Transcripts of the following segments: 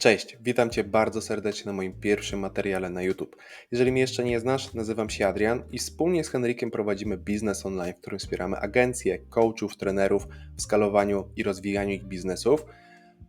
Cześć, witam Cię bardzo serdecznie na moim pierwszym materiale na YouTube. Jeżeli mnie jeszcze nie znasz, nazywam się Adrian i wspólnie z Henrykiem prowadzimy biznes online, w którym wspieramy agencje, coachów, trenerów w skalowaniu i rozwijaniu ich biznesów.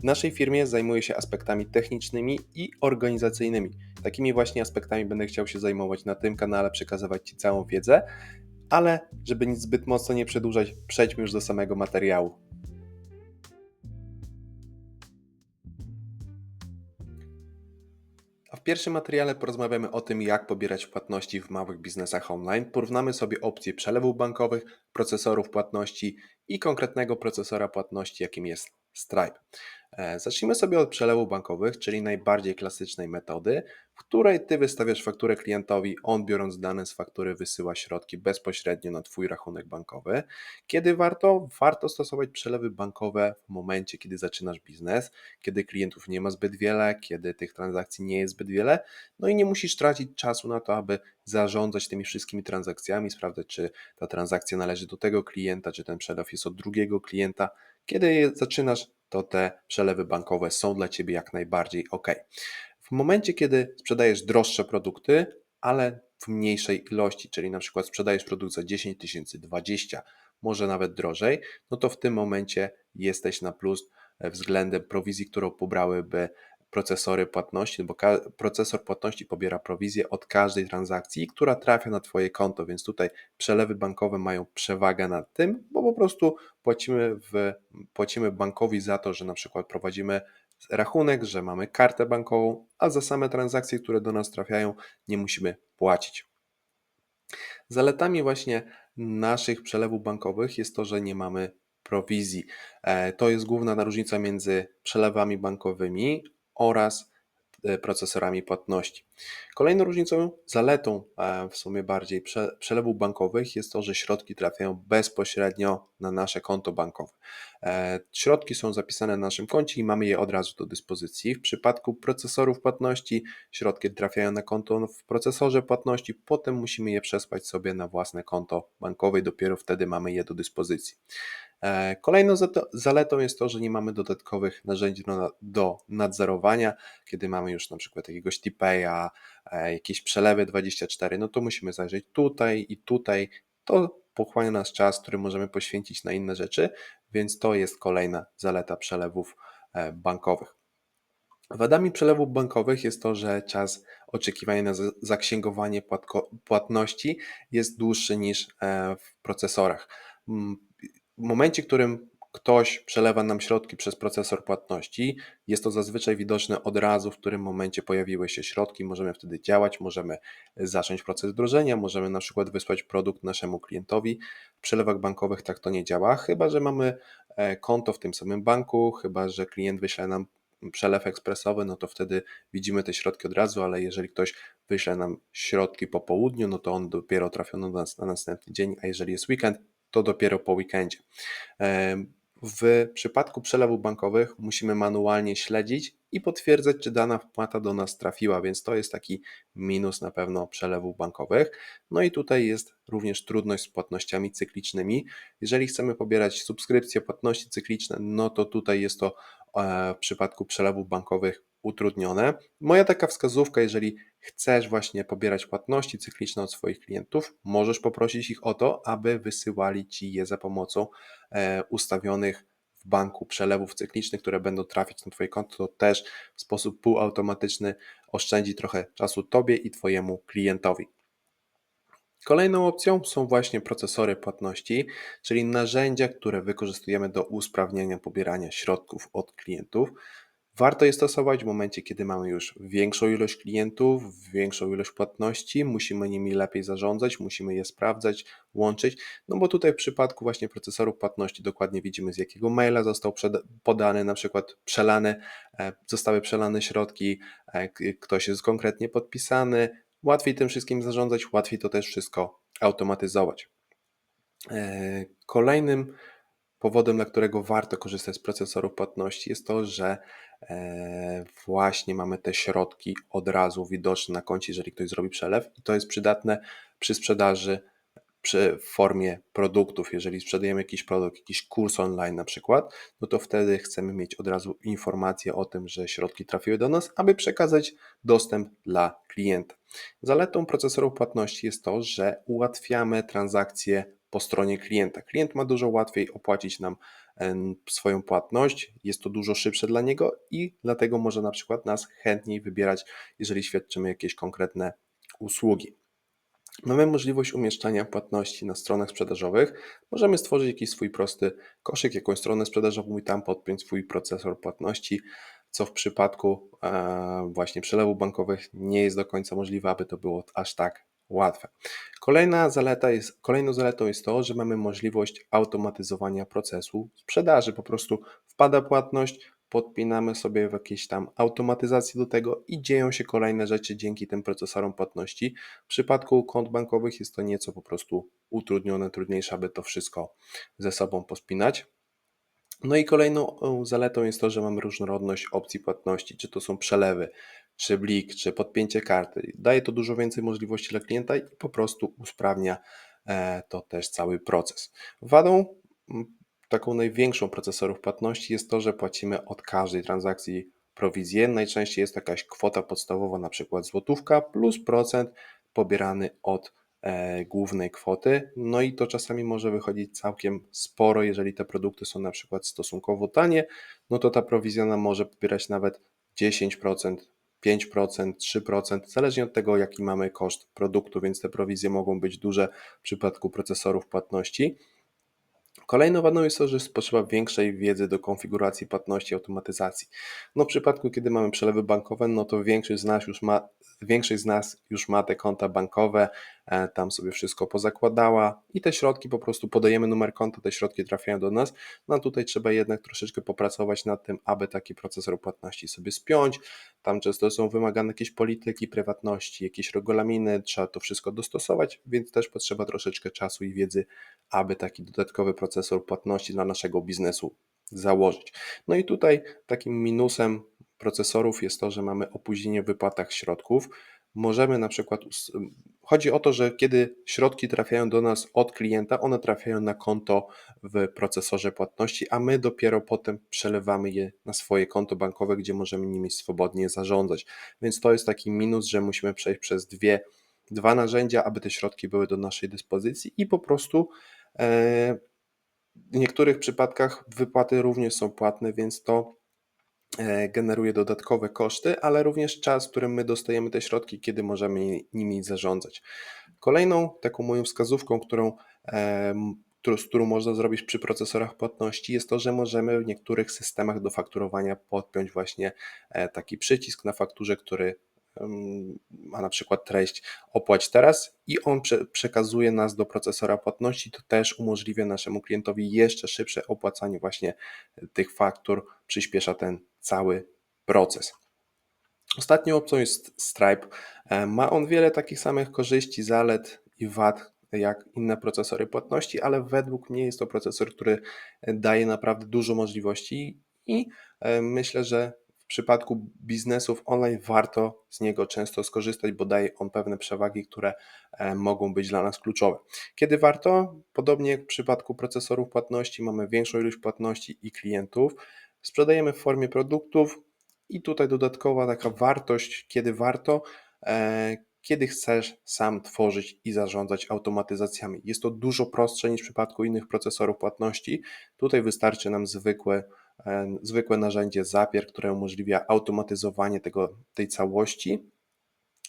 W naszej firmie zajmuję się aspektami technicznymi i organizacyjnymi. Takimi właśnie aspektami będę chciał się zajmować na tym kanale, przekazywać Ci całą wiedzę, ale żeby nic zbyt mocno nie przedłużać, przejdźmy już do samego materiału. Pierwszym materiale porozmawiamy o tym, jak pobierać płatności w małych biznesach online. Porównamy sobie opcje przelewów bankowych, procesorów płatności i konkretnego procesora płatności, jakim jest Stripe. E, zacznijmy sobie od przelewów bankowych, czyli najbardziej klasycznej metody, w której Ty wystawiasz fakturę klientowi, on biorąc dane z faktury wysyła środki bezpośrednio na Twój rachunek bankowy. Kiedy warto? Warto stosować przelewy bankowe w momencie, kiedy zaczynasz biznes, kiedy klientów nie ma zbyt wiele, kiedy tych transakcji nie jest zbyt wiele, no i nie musisz tracić czasu na to, aby zarządzać tymi wszystkimi transakcjami, sprawdzać, czy ta transakcja należy do tego klienta, czy ten przelew jest od drugiego klienta. Kiedy zaczynasz, to te przelewy bankowe są dla Ciebie jak najbardziej ok. W momencie, kiedy sprzedajesz droższe produkty, ale w mniejszej ilości, czyli na przykład sprzedajesz produkt za 10 tysięcy, 20, może nawet drożej, no to w tym momencie jesteś na plus względem prowizji, którą pobrałyby procesory płatności, bo procesor płatności pobiera prowizję od każdej transakcji, która trafia na Twoje konto, więc tutaj przelewy bankowe mają przewagę nad tym, bo po prostu płacimy, w, płacimy bankowi za to, że na przykład prowadzimy rachunek, że mamy kartę bankową, a za same transakcje, które do nas trafiają, nie musimy płacić. Zaletami właśnie naszych przelewów bankowych jest to, że nie mamy prowizji. E, to jest główna różnica między przelewami bankowymi oraz procesorami płatności. Kolejną różnicą, zaletą e, w sumie bardziej przelewów bankowych jest to, że środki trafiają bezpośrednio na nasze konto bankowe. E, środki są zapisane na naszym koncie i mamy je od razu do dyspozycji. W przypadku procesorów płatności środki trafiają na konto w procesorze płatności, potem musimy je przesłać sobie na własne konto bankowe i dopiero wtedy mamy je do dyspozycji. E, kolejną zaletą jest to, że nie mamy dodatkowych narzędzi do nadzorowania. Kiedy mamy już na przykład jakiegoś TPA, e, jakieś przelewy 24, no to musimy zajrzeć tutaj i tutaj. To pochłania nas czas, który możemy poświęcić na inne rzeczy, więc to jest kolejna zaleta przelewów e, bankowych. Wadami przelewów bankowych jest to, że czas oczekiwania na zaksięgowanie płatności jest dłuższy niż w procesorach. W momencie, w którym ktoś przelewa nam środki przez procesor płatności, jest to zazwyczaj widoczne od razu, w którym momencie pojawiły się środki, możemy wtedy działać, możemy zacząć proces wdrożenia, możemy na przykład wysłać produkt naszemu klientowi. W przelewach bankowych tak to nie działa, chyba że mamy e, konto w tym samym banku, chyba że klient wyśle nam przelew ekspresowy, no to wtedy widzimy te środki od razu, ale jeżeli ktoś wyśle nam środki po południu, no to on dopiero trafią do nas na następny dzień, a jeżeli jest weekend, to dopiero po weekendzie. W przypadku przelewów bankowych musimy manualnie śledzić i potwierdzać, czy dana wpłata do nas trafiła, więc to jest taki minus na pewno przelewów bankowych. No i tutaj jest również trudność z płatnościami cyklicznymi. Jeżeli chcemy pobierać subskrypcje, płatności cykliczne, no to tutaj jest to w przypadku przelewów bankowych utrudnione. Moja taka wskazówka, jeżeli chcesz właśnie pobierać płatności cykliczne od swoich klientów, możesz poprosić ich o to, aby wysyłali ci je za pomocą e, ustawionych w banku przelewów cyklicznych, które będą trafić na Twoje konto. To też w sposób półautomatyczny oszczędzi trochę czasu Tobie i Twojemu klientowi. Kolejną opcją są właśnie procesory płatności, czyli narzędzia, które wykorzystujemy do usprawnienia pobierania środków od klientów. Warto je stosować w momencie, kiedy mamy już większą ilość klientów, większą ilość płatności, musimy nimi lepiej zarządzać, musimy je sprawdzać, łączyć, no bo tutaj w przypadku właśnie procesorów płatności dokładnie widzimy z jakiego maila został podany, na przykład przelany, e, zostały przelane środki, e, ktoś jest konkretnie podpisany, łatwiej tym wszystkim zarządzać, łatwiej to też wszystko automatyzować. E, kolejnym powodem, dla którego warto korzystać z procesorów płatności jest to, że e, właśnie mamy te środki od razu widoczne na koncie, jeżeli ktoś zrobi przelew i to jest przydatne przy sprzedaży przy- formie produktów. Jeżeli sprzedajemy jakiś produkt, jakiś kurs online na przykład, no to wtedy chcemy mieć od razu informację o tym, że środki trafiły do nas, aby przekazać dostęp dla klienta. Zaletą procesorów płatności jest to, że ułatwiamy transakcje po stronie klienta. Klient ma dużo łatwiej opłacić nam swoją płatność, jest to dużo szybsze dla niego i dlatego może na przykład nas chętniej wybierać, jeżeli świadczymy jakieś konkretne usługi. Mamy możliwość umieszczania płatności na stronach sprzedażowych. Możemy stworzyć jakiś swój prosty koszyk, jakąś stronę sprzedażową i tam podpiąć swój procesor płatności, co w przypadku e, właśnie przelewów bankowych nie jest do końca możliwe, aby to było aż tak łatwe. Kolejna zaleta jest, kolejną zaletą jest to, że mamy możliwość automatyzowania procesu sprzedaży. Po prostu wpada płatność, podpinamy sobie w jakieś tam automatyzację do tego i dzieją się kolejne rzeczy dzięki tym procesorom płatności. W przypadku kont bankowych jest to nieco po prostu utrudnione, trudniejsze, aby to wszystko ze sobą pospinać. No i kolejną e, zaletą jest to, że mamy różnorodność opcji płatności, czy to są przelewy, czy blik, czy podpięcie karty. Daje to dużo więcej możliwości dla klienta i po prostu usprawnia e, to też cały proces. Wadą taką największą procesorów płatności jest to, że płacimy od każdej transakcji prowizję. Najczęściej jest to jakaś kwota podstawowa, na przykład złotówka plus procent pobierany od e, głównej kwoty. No i to czasami może wychodzić całkiem sporo, jeżeli te produkty są na przykład stosunkowo tanie, no to ta prowizja nam może pobierać nawet 10%, 5%, 3%, zależnie od tego, jaki mamy koszt produktu, więc te prowizje mogą być duże w przypadku procesorów płatności. Kolejną wadą jest to, że potrzeba większej wiedzy do konfiguracji płatności, automatyzacji. No w przypadku, kiedy mamy przelewy bankowe, no to większość z nas już ma, większość z nas już ma te konta bankowe, tam sobie wszystko pozakładała i te środki po prostu podajemy numer konta, te środki trafiają do nas. No tutaj trzeba jednak troszeczkę popracować nad tym, aby taki procesor płatności sobie spiąć. Tam często są wymagane jakieś polityki prywatności, jakieś regulaminy, trzeba to wszystko dostosować, więc też potrzeba troszeczkę czasu i wiedzy, aby taki dodatkowy procesor płatności dla naszego biznesu założyć. No i tutaj takim minusem procesorów jest to, że mamy opóźnienie w wypłatach środków. Możemy na przykład, chodzi o to, że kiedy środki trafiają do nas od klienta, one trafiają na konto w procesorze płatności, a my dopiero potem przelewamy je na swoje konto bankowe, gdzie możemy nimi swobodnie zarządzać. Więc to jest taki minus, że musimy przejść przez dwie, dwa narzędzia, aby te środki były do naszej dyspozycji i po prostu e, w niektórych przypadkach wypłaty również są płatne, więc to generuje dodatkowe koszty, ale również czas, w którym my dostajemy te środki, kiedy możemy nimi zarządzać. Kolejną taką moją wskazówką, którą, którą- z którą można zrobić przy procesorach płatności, jest to, że możemy w niektórych systemach do fakturowania podpiąć właśnie e, taki przycisk na fakturze, który ma na przykład treść opłać teraz i on prze, przekazuje nas do procesora płatności. To też umożliwia naszemu klientowi jeszcze szybsze opłacanie właśnie tych faktur, przyspiesza ten cały proces. Ostatnią opcją jest Stripe. E, Ma on wiele takich samych korzyści, zalet i wad jak inne procesory płatności, ale według mnie jest to procesor, który daje naprawdę dużo możliwości i e, myślę, że w przypadku biznesów online warto z niego często skorzystać, bo daje on pewne przewagi, które e, mogą być dla nas kluczowe. Kiedy warto? Podobnie jak w przypadku procesorów płatności, mamy większą ilość płatności i klientów. Sprzedajemy w formie produktów, i tutaj dodatkowa taka wartość, kiedy warto, e, kiedy chcesz sam tworzyć i zarządzać automatyzacjami. Jest to dużo prostsze niż w przypadku innych procesorów płatności. Tutaj wystarczy nam zwykłe, e, zwykłe narzędzie Zapier, które umożliwia automatyzowanie tego, tej całości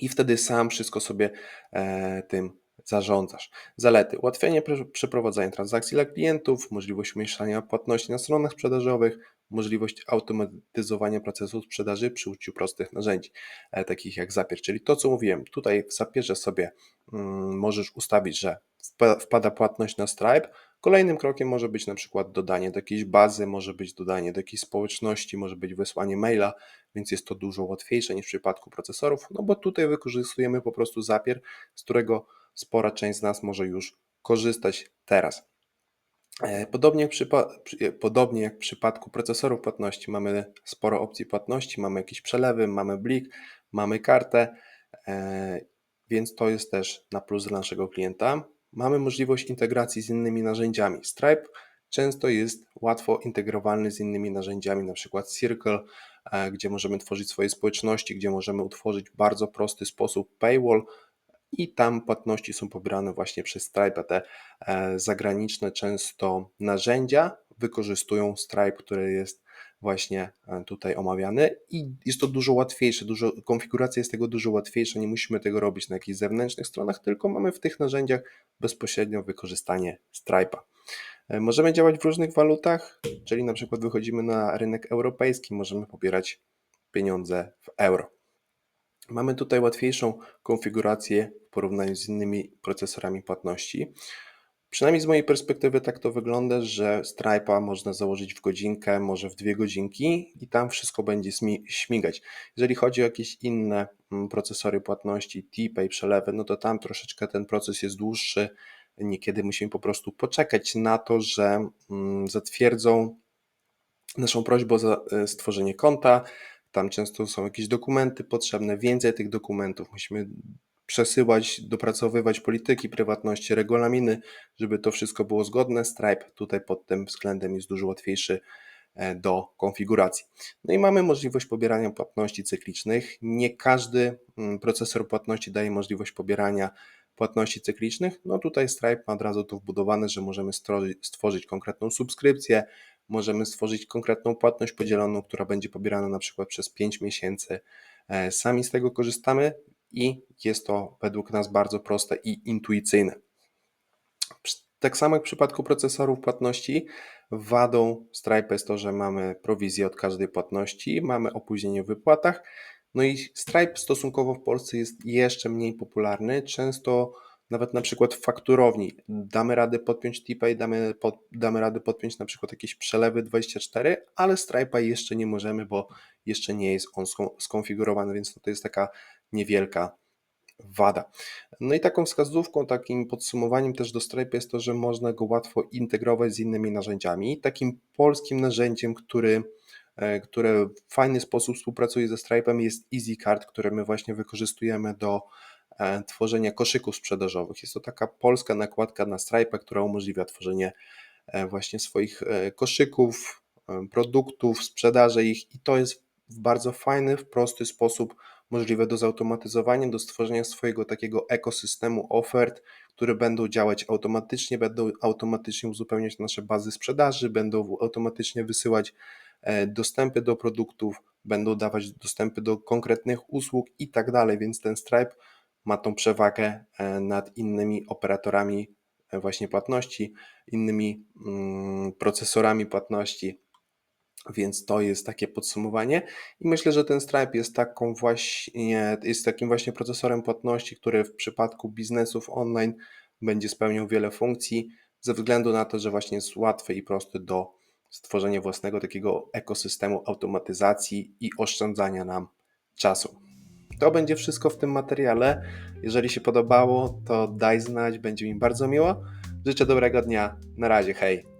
i wtedy sam wszystko sobie e, tym zarządzasz. Zalety: ułatwienie przeprowadzania transakcji dla klientów, możliwość umieszczania płatności na stronach sprzedażowych, możliwość automatyzowania procesu sprzedaży przy użyciu prostych narzędzi, e, takich jak Zapier. Czyli to, co mówiłem, tutaj w Zapierze sobie mm, możesz ustawić, że wpa- wpada płatność na Stripe. Kolejnym krokiem może być na przykład dodanie do jakiejś bazy, może być dodanie do jakiejś społeczności, może być wysłanie maila, więc jest to dużo łatwiejsze niż w przypadku procesorów, no bo tutaj wykorzystujemy po prostu Zapier, z którego spora część z nas może już korzystać teraz. E, Podobnie jak, przy- podobnie jak w przypadku procesorów płatności, mamy sporo opcji płatności, mamy jakieś przelewy, mamy blik, mamy kartę, e, więc to jest też na plus dla naszego klienta. mamy możliwość integracji z innymi narzędziami. Stripe często jest łatwo integrowalny z innymi narzędziami, na przykład Circle, e, gdzie możemy tworzyć swoje społeczności, gdzie możemy utworzyć w bardzo prosty sposób paywall i tam płatności są pobierane właśnie przez Stripe. Te e, zagraniczne często narzędzia wykorzystują Stripe, który jest właśnie e, tutaj omawiany i jest to dużo łatwiejsze, dużo, konfiguracja jest tego dużo łatwiejsza, nie musimy tego robić na jakichś zewnętrznych stronach, tylko mamy w tych narzędziach bezpośrednio wykorzystanie Stripe'a. E, Możemy działać w różnych walutach, czyli na przykład wychodzimy na rynek europejski, możemy pobierać pieniądze w euro. Mamy tutaj łatwiejszą konfigurację w porównaniu z innymi procesorami płatności. Przynajmniej z mojej perspektywy tak to wygląda, że Stripe'a można założyć w godzinkę, może w dwie godzinki i tam wszystko będzie śmigać. Jeżeli chodzi o jakieś inne mm, procesory płatności, TPay, przelewy, no to tam troszeczkę ten proces jest dłuższy. Niekiedy musimy po prostu poczekać na to, że mm, zatwierdzą naszą prośbę o e, stworzenie konta. Tam często są jakieś dokumenty potrzebne, więcej tych dokumentów. Musimy przesyłać, dopracowywać polityki prywatności, regulaminy, żeby to wszystko było zgodne. Stripe tutaj pod tym względem jest dużo łatwiejszy e, do konfiguracji. No i mamy możliwość pobierania płatności cyklicznych. Nie każdy mm, procesor płatności daje możliwość pobierania płatności cyklicznych. No tutaj Stripe ma od razu to wbudowane, że możemy stworzyć konkretną subskrypcję, możemy stworzyć konkretną płatność podzieloną, która będzie pobierana na przykład przez 5 miesięcy. E, Sami z tego korzystamy i jest to według nas bardzo proste i intuicyjne. Tak samo jak w przypadku procesorów płatności, wadą Stripe jest to, że mamy prowizję od każdej płatności, mamy opóźnienie w wypłatach, no i Stripe stosunkowo w Polsce jest jeszcze mniej popularny. Często nawet na przykład w fakturowni damy radę podpiąć TPay, damy, pod, damy radę podpiąć na przykład jakieś przelewy 24, ale Stripe'a jeszcze nie możemy, bo jeszcze nie jest on skon- skonfigurowany, więc to jest taka niewielka wada. No i taką wskazówką, takim podsumowaniem też do Stripe jest to, że można go łatwo integrować z innymi narzędziami. Takim polskim narzędziem, który, e, które w fajny sposób współpracuje ze Stripe'em jest EasyCard, które my właśnie wykorzystujemy do tworzenia koszyków sprzedażowych. Jest to taka polska nakładka na Stripe, która umożliwia tworzenie e, właśnie swoich e, koszyków, e, produktów, sprzedaży ich i to jest w bardzo fajny, w prosty sposób możliwe do zautomatyzowania, do stworzenia swojego takiego ekosystemu ofert, które będą działać automatycznie, będą automatycznie uzupełniać nasze bazy sprzedaży, będą automatycznie wysyłać e, dostępy do produktów, będą dawać dostępy do konkretnych usług i tak dalej, więc ten Stripe ma tą przewagę e, nad innymi operatorami e, właśnie płatności, innymi mm, procesorami płatności, więc to jest takie podsumowanie i myślę, że ten Stripe jest taką właśnie, jest takim właśnie procesorem płatności, który w przypadku biznesów online będzie spełniał wiele funkcji ze względu na to, że właśnie jest łatwy i prosty do stworzenia własnego takiego ekosystemu automatyzacji i oszczędzania nam czasu. To będzie wszystko w tym materiale. Jeżeli się podobało, to daj znać, będzie mi bardzo miło. Życzę dobrego dnia. Na razie, hej.